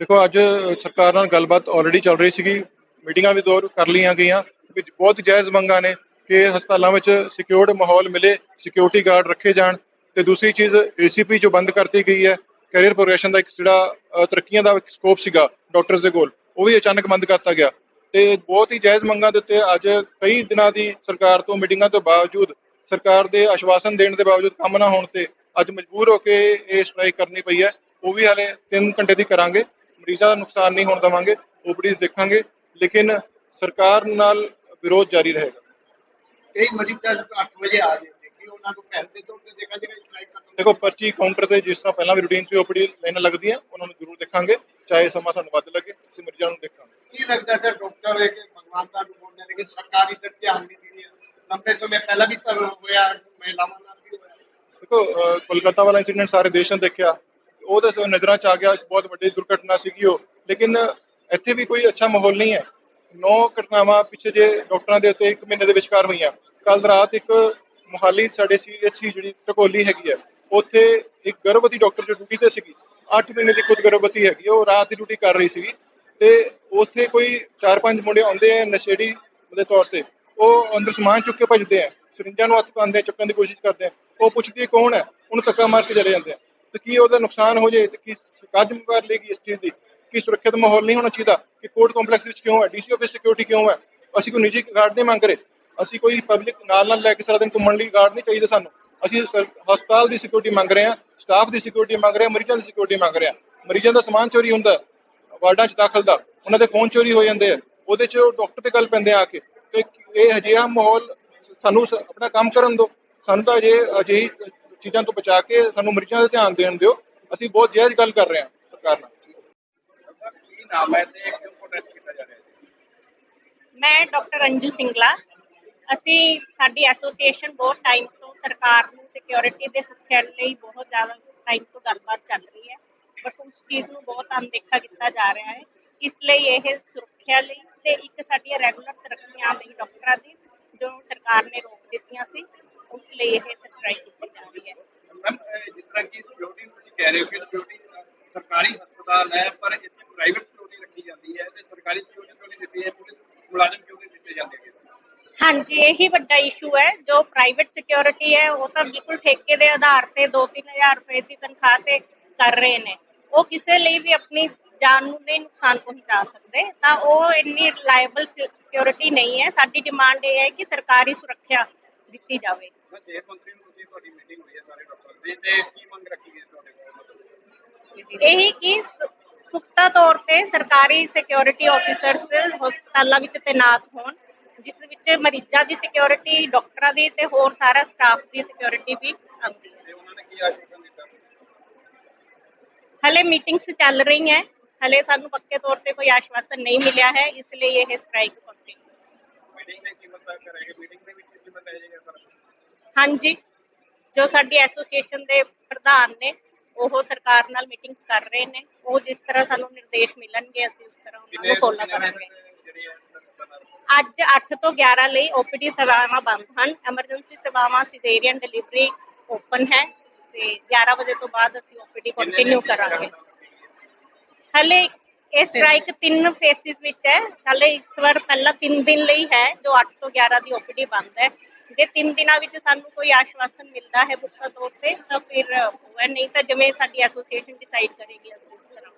ਦੇਖੋ, ਅੱਜ ਸਰਕਾਰ ਨਾਲ ਗੱਲਬਾਤ ਆਲਰੇਡੀ ਚੱਲ ਰਹੀ ਸੀਗੀ। ਮੀਟਿੰਗਾਂ ਵੀ ਦੌਰ ਕਰ ਲਈਆਂ ਗਈਆਂ ਕਿ ਬਹੁਤ ਜਾਇਜ਼ ਮੰਗਾਂ ਨੇ ਕਿ ਹਸਪਤਾਲਾਂ ਵਿੱਚ ਸਿਕਿਉਰਡ ਮਾਹੌਲ ਮਿਲੇ ਸਿਕਿਉਰਿਟੀ ਗਾਰਡ ਰੱਖੇ ਜਾਣ। ਤੇ ਦੂਸਰੀ ਚੀਜ਼ ਏਸੀਪੀ ਜੋ ਬੰਦ ਕਰਤੀ ਗਈ ਹੈ ਕੈਰੀਅਰ ਪ੍ਰੋਗਰੈਸ਼ਨ ਦਾ ਇੱਕ ਜਿਹੜਾ ਤਰੱਕੀਆਂ ਦਾ ਸਕੋਪ ਸੀਗਾ ਡਾਕਟਰਸ ਦੇ ਕੋਲ, ਉਹ ਵੀ ਅਚਾਨਕ ਬੰਦ ਕਰਤਾ ਗਿਆ। ਤੇ ਬਹੁਤ ਹੀ ਜਾਇਜ਼ ਮੰਗਾਂ ਦੇ ਉੱਤੇ ਅੱਜ ਕਈ ਦਿਨਾਂ ਦੀ ਸਰਕਾਰ ਤੋਂ ਮੀਟਿੰਗਾਂ ਤੋਂ ਬਾਵਜੂਦ, ਸਰਕਾਰ ਦੇ ਆਸ਼ਵਾਸਨ ਦੇਣ ਦੇ ਬਾਵਜੂਦ ਕੰਮ ਨਾ ਹੋਣ ਤੇ ਅੱਜ ਮਜਬੂਰ ਹੋ ਕੇ ਇਹ ਸਟ੍ਰਾਈਕ ਕਰਨੀ ਪਈ ਹੈ। ਉਹ ਵੀ ਹਾਲੇ 3 ਘੰਟੇ ਦੀ ਕਰਾਂਗੇ। ਮਰੀਜ਼ਾਂ ਦਾ ਨੁਕਸਾਨ ਨਹੀਂ ਹੋਣ ਦੇਵਾਂਗੇ ਓਪੀਡੀਜ਼ ਦੇਖਾਂਗੇ ਲੇਕਿਨ ਸਰਕਾਰ ਨਾਲ ਵਿਰੋਧ ਜਾਰੀ ਰਹੇਗਾ। ਕਈ ਮਰੀਜ਼ ਤਾਂ 8 ਵਜੇ ਆ ਗਏ ਕਿ ਉਹਨਾਂ ਨੂੰ ਪੈਸੇ ਦੇ ਤੋਂ ਤੇ ਜਗ੍ਹਾ ਜਗ੍ਹਾ ਸਟ੍ਰਾਈਕ ਕਰ ਦੇਖੋ ਪਰਚੀ ਕਾਊਂਟਰ ਤੇ ਜਿਸ ਤਰ੍ਹਾਂ ਪਹਿਲਾਂ ਵੀ ਰੂਟੀਨ 'ਚ ਓਪੀਡੀ ਲਾਈਨਾਂ ਲੱਗਦੀਆਂ ਉਹਨਾਂ ਨੂੰ ਜ਼ਰੂਰ ਦੇਖਾਂਗੇ ਚਾਹੇ ਸਮਾਂ ਸਾਨੂੰ ਵੱਧ ਲੱਗੇ ਅਸੀਂ ਮਰੀਜ਼ਾਂ ਨੂੰ ਦੇਖਾਂਗੇ। ਕੀ ਲੱਗਦਾ ਸਰ ਡਾਕਟਰ ਹੈ ਕਿ ਭਗਵਾਨ ਦਾ ਨੂੰ ਬੋਲਦੇ ਨੇ ਕਿ ਸਰਕਾਰੀ ਤੇ ਧਿਆਨ ਨਹੀਂ ਦਿੰਦੀ ਹੈ ਲੰਬੇ ਸਮੇਂ ਪਹਿਲਾਂ ਵੀ ਤਾਂ ਹੋਇਆ ਮਹਿਲਾਵਾਂ ਨਾਲ ਵੀ ਹੋਇਆ। ਦੇਖੋ ਅਹ, ਕੋਲਕਾਤਾ ਵਾਲਾ ਇਨਸੀਡੈਂਟ ਸਾਰੇ ਦੇਸ਼ ਨੇ ਦੇਖਿਆ ਉਹ ਤਾਂ ਨਜ਼ਰਾਂ 'ਚ ਆ ਗਿਆ, ਬਹੁਤ ਵੱਡੀ ਦੁਰਘਟਨਾ ਸੀਗੀ ਉਹ। ਲੇਕਿਨ ਇੱਥੇ ਵੀ ਕੋਈ ਅੱਛਾ ਮਾਹੌਲ ਨਹੀਂ ਹੈ। ਨੌ ਘਟਨਾਵਾਂ ਪਿੱਛੇ ਜੇ ਡਾਕਟਰਾਂ ਦੇ ਉੱਤੇ ਇੱਕ ਮਹੀਨੇ ਦੇ ਵਿਚਕਾਰ ਹੋਈਆਂ। ਕੱਲ ਰਾਤ ਇੱਕ ਮੁਹਾਲੀ ਸਾਡੇ ਸੀਐਚਸੀ ਜਿਹੜੀ ਟਕੋਲੀ ਹੈਗੀ ਹੈ, ਉੱਥੇ ਇੱਕ ਗਰਭਵਤੀ ਡਾਕਟਰ ਜੋ ਡਿਊਟੀ ਤੇ ਸੀਗੀ 8 ਮਹੀਨੇ ਦੀ ਖੁਦ ਗਰਭਵਤੀ ਹੈਗੀ ਉਹ ਰਾਤ ਦੀ ਡਿਊਟੀ ਕਰ ਰਹੀ ਸੀਗੀ। ਤੇ ਉੱਥੇ ਕੋਈ ਚਾਰ ਪੰਜ ਮੁੰਡੇ ਆਉਂਦੇ ਆ ਨਸ਼ੇੜੀ ਦੇ ਤੌਰ ਤੇ। ਉਹ ਅੰਦਰ ਸਮਾਨ ਚੁੱਕ ਕੇ ਭੱਜਦੇ ਆ, ਸਰਿੰਜਾਂ ਨੂੰ ਹੱਥ ਪਾਉਂਦੇ ਆ, ਚੁੱਕਣ ਦੀ ਕੋਸ਼ਿਸ਼ ਕਰਦੇ ਆ। ਉਹ ਪੁੱਛਦੀ ਕੌਣ ਹੈ? ਉਹਨੂੰ ਧੱਕਾ ਮਾਰ ਕੇ ਚਲੇ ਜਾਂਦੇ ਆ। ਤੇ ਕੀ ਉਹਦਾ ਨੁਕਸਾਨ ਹੋ ਜਾਏ ਤੇ ਕੀ ਸਰਕਾਰ ਜ਼ਿੰਮੇਵਾਰ ਲੇਗੀ ਇਸ ਚੀਜ਼ ਦੀ? ਕੀ ਸੁਰੱਖਿਅਤ ਮਾਹੌਲ ਨਹੀਂ ਹੋਣਾ ਚਾਹੀਦਾ? ਕਿ ਕੋਰਟ ਕੰਪਲੈਕਸ ਵਿੱਚ ਕਿਉਂ ਹੈ? ਡੀਸੀ ਆਫਿਸ ਸਿਕਿਉਰਿਟੀ ਕਿਉਂ ਹੈ? ਅਸੀਂ ਕੋਈ ਨਿੱਜੀ ਗਾਰਡ ਨਹੀਂ ਮੰਗ ਰਹੇ ਅਸੀਂ ਕੋਈ ਪਬਲਿਕ ਨਾਲ ਨਾਲ ਲੈ ਕੇ ਸਾਰਾ ਦਿਨ ਘੁੰਮਣ ਲਈ ਗਾਰਡ ਨਹੀਂ ਚਾਹੀਦਾ ਸਾਨੂੰ। ਅਸੀਂ ਹਸਪਤਾਲ ਦੀ ਸਿਕਿਉਰਿਟੀ ਮੰਗ ਰਹੇ ਹਾਂ ਸਟਾਫ ਦੀ ਸਿਕਿਉਰਿਟੀ ਮੰਗ ਰਹੇ ਹਾਂ, ਮਰੀਜ਼ਾਂ ਦੀ ਸਿਕਿਉਰਿਟੀ ਮੰਗ ਰਹੇ ਹਾਂ। ਮਰੀਜ਼ਾਂ ਦਾ ਸਮਾਨ ਚੋਰੀ ਹੁੰਦਾ, ਵਾਰਡਾਂ 'ਚ ਦਾਖਲ ਦਾ, ਉਹਨਾਂ ਦੇ ਫੋਨ ਚੋਰੀ ਹੋ ਜਾਂਦੇ ਆ। ਉਹਦੇ 'ਚ ਉਹ ਡਾਕਟਰ ਤੇ ਗੱਲ ਪੈਂਦੇ ਆ ਕੇ ਤੇ ਇਹ ਅਜਿਹਾ ਮਾਹੌਲ ਸਾਨੂੰ ਆਪਣਾ ਕੰਮ ਕਰਨ ਦਿਓ। ਸਾਨੂੰ ਤਾਂ ਅਜੇ, ਅਜਿਹੀ ਚੀਜ਼ਾਂ ਤੋਂ ਬਚਾ ਕੇ ਸਾਨੂੰ ਮਰੀਜ਼ਾਂ ਦਾ ਧਿਆਨ ਦੇਣ ਦਿਓ। ਅਸੀਂ ਬਹੁਤ ਜਾਇਜ਼ ਗੱਲ ਕਰ ਰਹੇ ਹਾਂ ਸਰਕਾਰ ਨਾਲ। ਕੀ ਨਾਮ ਹੈ ਤੇ ਕਿਉਂ ਪ੍ਰੋਟੈਸਟ ਕੀਤਾ ਜਾ ਰਿਹਾ ਹੈ? ਮੈਂ ਡਾਕਟਰ ਅੰਜੂ ਸਿੰਗਲਾ। ਅਸੀਂ ਸਾਡੀ ਐਸੋਸੀਏਸ਼ਨ ਬਹੁਤ ਟਾਈਮ ਤੋਂ ਸਰਕਾਰ ਨੂੰ ਸਿਕਿਉਰਿਟੀ ਦੇ ਸੁਰੱਖਿਆ ਲਈ ਬਹੁਤ ਜ਼ਿਆਦਾ ਟਾਈਮ ਤੋਂ ਗੱਲਬਾਤ ਚੱਲ ਰਹੀ ਹੈ। ਬਟ ਉਸ ਚੀਜ਼ ਨੂੰ ਬਹੁਤ ਅਣਦੇਖਾ ਕੀਤਾ ਜਾ ਰਿਹਾ ਹੈ। ਇਸ ਲਈ ਇਹ ਸੁਰੱਖਿਆ ਲਈ ਤੇ ਇੱਕ ਸਾਡੀਆਂ ਰੈਗੂਲਰ ਤਰੱਕੀਆਂ ਲਈ ਡਾਕਟਰਾਂ ਦੀ ਜੋ ਸਰਕਾਰ ਨੇ ਰੋਕ ਦਿੱਤੀਆਂ ਸੀ ਉਸ ਲਈ ਇਹ ਸਟ੍ਰਾਈਕ ਕੀਤੀ ਹੈ। ਮੈਮ ਜਿਸ ਤਰ੍ਹਾਂ ਕਿ ਸਿਕਿਉਰਿਟੀ ਤੁਸੀਂ ਕਹਿ ਰਹੇ ਹੋ ਕਿ ਸਿਕਿਉਰਿਟੀ ਸਰਕਾਰੀ ਹਸਪਤਾਲ ਹੈ, ਪਰ ਇੱਥੇ ਪ੍ਰਾਈਵੇਟ ਸਿਕਿਉਰਿਟੀ ਰੱਖੀ ਜਾਂਦੀ ਹੈ ਤੇ ਸਰਕਾਰੀ ਸਿਕਿਉਰਿਟੀ ਕਿਉਂ ਨਹੀਂ ਦਿੱਤੀ ਹੈ, ਪੁਲਿਸ ਮੁਲਾਜ਼ਮ ਕਿਉਂ ਨਹੀਂ ਦਿੱਤੇ ਜਾਂਦੇ ਹਾਂਜੀ, ਇਹੀ ਵੱਡਾ ਇਸ਼ੂ ਹੈ, ਜੋ ਪ੍ਰਾਈਵੇਟ ਸਿਕਿਉਰਿਟੀ ਹੈ, ਉਹ ਤਾਂ ਬਿਲਕੁਲ ਠੇਕੇ ਦੇ ਆਧਾਰ ਤੇ 2-3000 ਰੁਪਏ ਦੀ ਤਨਖਾਹ ਤੇ ਕਰ ਰਹੇ ਨੇ। ਉਹ ਕਿਸੇ ਲਈ ਵੀ ਆਪਣੀ ਜਾਨ ਨੂੰ ਨਹੀਂ ਨੁਕਸਾਨ ਪਹੁੰਚਾ ਸਕਦੇ, ਤਾਂ ਉਹ ਇੰਨੀ ਰਿਲਾਇਬਲ ਸਿਕਿਉਰਿਟੀ ਨਹੀਂ ਹੈ। ਸਾਡੀ ਡਿਮਾਂਡ ਇਹ ਹੈ ਕਿ ਸਰਕਾਰੀ ਸੁਰੱਖਿਆ ਦਿੱਤੀ ਜਾਵੇ। ਮੈਂ ਸਿਹਤ ਮੰਤਰੀ ਨੂੰ ਤੁਸੀਂ ਤੁਹਾਡੀ ਮੀਟਿੰਗ ਹੋਈ ਹੈ ਸਾਰੇ ਡਾਕਟਰ ਦੀ ਤੇ ਕੀ ਮੰਗ ਰੱਖੀ ਗਈ ਹੈ ਤੁਹਾਡੇ ਕੋਲ? ਇਹੀ ਕਿ ਪੁਖਤਾ ਤੌਰ ਤੇ ਸਰਕਾਰੀ ਸਿਕਿਉਰਿਟੀ ਆਫੀਸਰਸ ਹਸਪਤਾਲਾਂ ਵਿੱਚ ਤਾਇਨਾਤ ਹੋਣ ਜਿਸ ਵਿੱਚ ਮਰੀਜ਼ਾਂ ਦੀ ਸਿਕਿਉਰਿਟੀ ਡਾਕਟਰਾਂ ਦੀ ਤੇ ਹੋਰ ਸਾਰਾ ਸਟਾਫ ਦੀ ਸਿਕਿਉਰਿਟੀ ਵੀ ਆਉਂਦੀ ਹੈ। ਤੇ ਉਹਨਾਂ ਨੇ ਕੀ ਆਸ਼ਵਾਸਨ ਦਿੱਤਾ? ਹਲੇ ਮੀਟਿੰਗਸ ਚੱਲ ਰਹੀਆਂ ਹਲੇ ਸਾਨੂੰ ਪੱਕੇ ਤੌਰ ਤੇ ਕੋਈ ਆਸ਼ਵਾਸਨ ਨਹੀਂ ਮਿਲਿਆ ਹੈ ਇਸ ਲਈ ਇਹ ਸਟ੍ਰਾਈਕ ਕੰਟੀਨਿਊ ਮੀਟਿੰਗ ਦੇ ਕੀਮਤ ਤੱਕ ਕਰਾਂਗੇ? ਮੀਟਿੰਗ ਦੇ ਵਿੱਚ ਹੈ ਜੀ ਹਾਂਜੀ। ਜੋ ਸਾਡੀ ਐਸੋਸੀਏਸ਼ਨ ਦੇ ਪ੍ਰਧਾਨ ਨੇ ਉਹ ਸਰਕਾਰ ਨਾਲ ਮੀਟਿੰਗਸ ਕਰ ਰਹੇ ਨੇ। ਉਹ ਜਿਸ ਤਰ੍ਹਾਂ ਸਾਨੂੰ ਨਿਰਦੇਸ਼ ਮਿਲਣਗੇ ਅਸੀਂ ਉਸ ਤਰ੍ਹਾਂ ਉਹਨਾਂ ਨੂੰ ਫੋਲੋ ਕਰਾਂਗੇ। ਅੱਜ 8 ਤੋਂ 11 ਲਈ ਓਪੀਡੀ ਸੇਵਾਵਾਂ ਬੰਦ ਹਨ। ਐਮਰਜੈਂਸੀ ਸੇਵਾਵਾਂ ਸਿਜ਼ੇਰੀਅਨ ਡਿਲੀਵਰੀ ਓਪਨ ਹੈ ਤੇ 11 ਵਜੇ ਤੋਂ ਬਾਅਦ ਅਸੀਂ ਓਪੀਡੀ ਕੰਟੀਨਿਊ ਕਰਾਂਗੇ। ਹਲੇ ਇਹ ਸਟ੍ਰਾਈਕ ਤਿੰਨ ਫੇਸਿਸ ਵਿੱਚ ਹੈ। ਹਲੇ ਇਸ ਵਾਰ ਪਹਿਲਾ 3 ਦਿਨ ਲਈ ਹੈ, ਜੋ 8 ਤੋਂ 11 ਦੀ ਓਪੀਡੀ ਬੰਦ ਹੈ। ਜੇ 3 ਦਿਨਾਂ ਵਿੱਚ ਸਾਨੂੰ ਕੋਈ ਆਸ਼ਵਾਸਨ ਮਿਲਦਾ ਹੈ ਪੁਖਤਾ ਤੌਰ ਤੇ, ਤਾਂ ਫਿਰ ਉਹ ਹੈ। ਨਹੀਂ ਤਾਂ ਜਿਵੇਂ ਸਾਡੀ ਐਸੋਸੀਏਸ਼ਨ ਡਿਸਾਈਡ ਕਰੇਗੀ, ਅਸੀਂ ਉਸ ਤਰ੍ਹਾਂ।